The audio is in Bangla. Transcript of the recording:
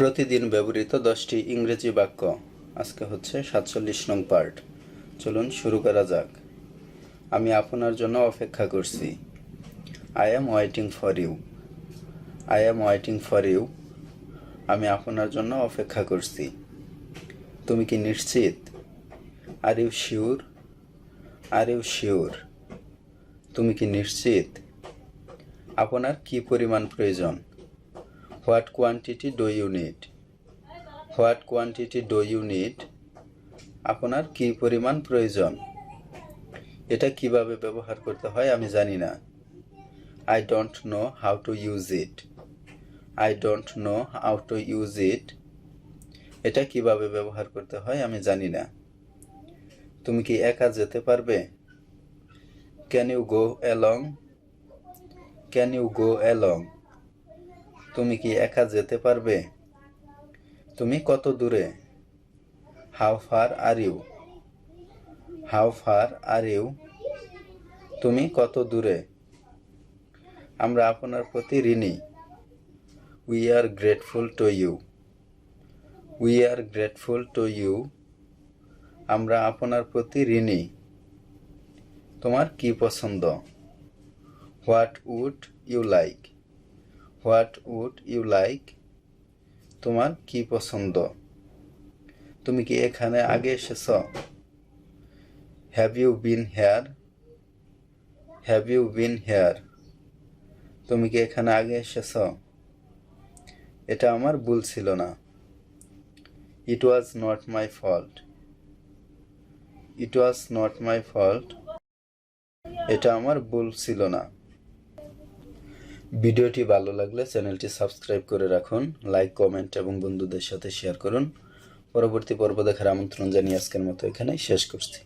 প্রতিদিন ব্যবহৃত দশটি ইংরেজি বাক্য। আজকে হচ্ছে সাতচল্লিশ নং পার্ট। চলুন শুরু করা যাক। আমি আপনার জন্য অপেক্ষা করছি। I am waiting for you I am waiting for you আমি আপনার জন্য অপেক্ষা করছি। তুমি কি নিশ্চিত? Are you sure are you sure তুমি কি নিশ্চিত? আপনার কি পরিমাণ প্রয়োজন? What quantity do you need? What quantity do you need? আপনার কি পরিমাণ প্রয়োজন? এটা কীভাবে ব্যবহার করতে হয় আমি জানি না। I don't know how to use it I don't know how to use it এটা কীভাবে ব্যবহার করতে হয় আমি জানি না। তুমি কি একা যেতে পারবে? Can you go along can you go along তুমি কি একা যেতে পারবে? তুমি কত দূরে? How far are you? How far are you? তুমি কত দূরে? আমরা আপনার প্রতি ঋণী। We are grateful to you we are grateful to you আমরা আপনার প্রতি ঋণী। তোমার কি পছন্দ? What would you like what would you like? তোমার কি পছন্দ? তুমি কি এখানে আগে এসেছ? Have you been here? Have you been here? তুমি কি এখানে আগে এসেছ? এটা আমার ভুল ছিল না। It was not my fault. It was not my fault. এটা আমার ভুল ছিল না। ভিডিওটি ভালো লাগলে চ্যানেলটি সাবস্ক্রাইব করে রাখুন, লাইক, কমেন্ট এবং বন্ধুদের সাথে শেয়ার করুন। পরবর্তী পর্ব দেখার আমন্ত্রণ জানিয়ে আজকের মতো এখানেই শেষ করছি।